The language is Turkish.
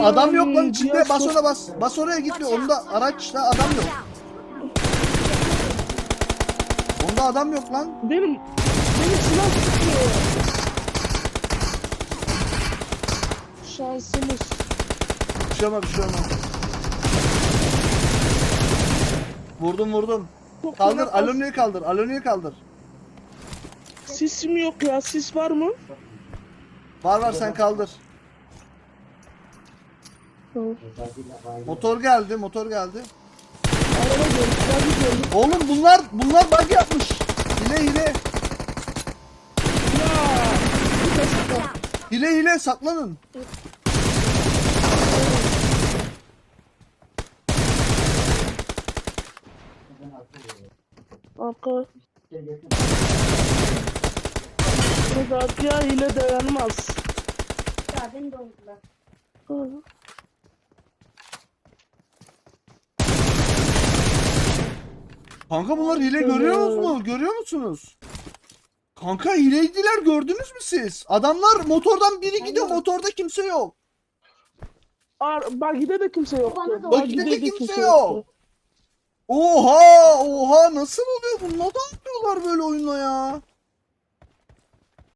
Adam yok lan içinde bas ona bas. Bas oraya gitme. Onda araçta adam yok. Onda adam yok lan. Benim benim silah tutuyor. Şansımız. Bir şey olmaz bir şey olmaz. Vurdum vurdum. Çok Kaldır fena Aloni'yi kaldır. Aloni'yi kaldır. Sisim yok ya. Sis var mı? Var var sen kaldır. Motor geldi motor geldi. Oğlum bunlar bunlar bug yapmış. Hile hile. Hile hile saklanın. Arka. Buradaki ile dayanmaz. Ya beni de Kanka bunlar hile görüyor musunuz? Görüyor musunuz? Kanka hileydiler gördünüz mü siz? Adamlar motordan biri gidiyor motorda kimse yok. Ar Bagi'de de kimse yoktu. Bana da Bagi'de de kimse yok. Oha oha nasıl oluyor bu? Neden yapıyorlar böyle oyunla ya?